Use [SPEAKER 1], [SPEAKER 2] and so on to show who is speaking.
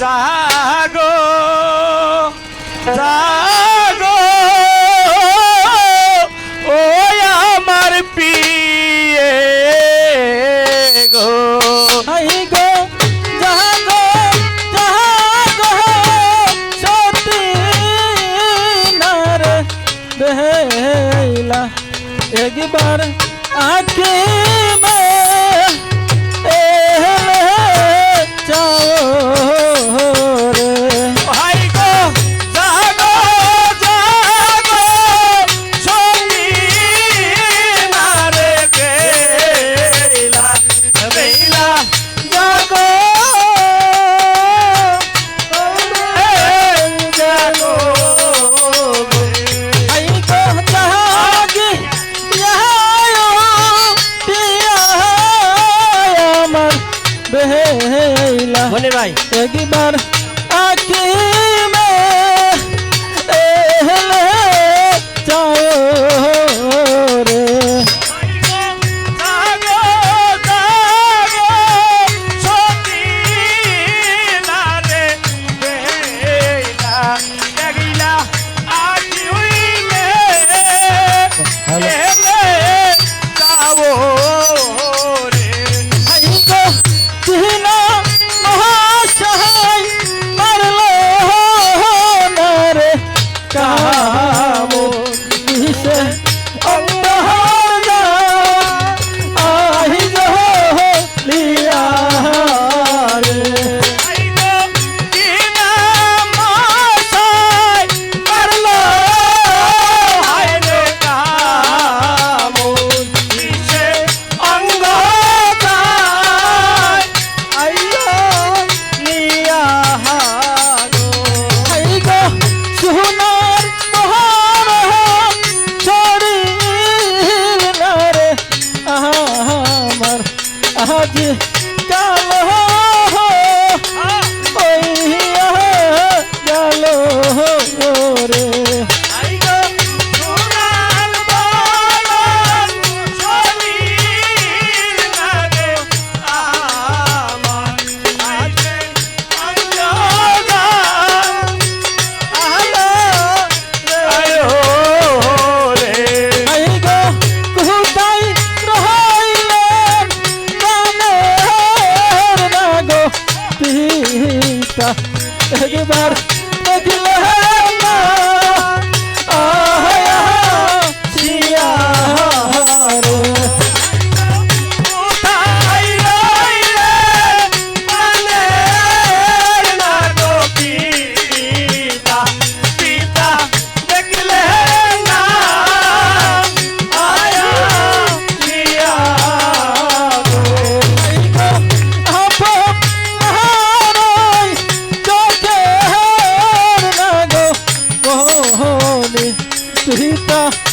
[SPEAKER 1] জাগো জাগো ও আমার পিয়ে গো।
[SPEAKER 2] হাই গো, জাগো জাগো সতী নার দেহলা একবার আখে মনির
[SPEAKER 1] ভাই।
[SPEAKER 2] একবার আখি গেল গেল পিতা একবার একলা Rita.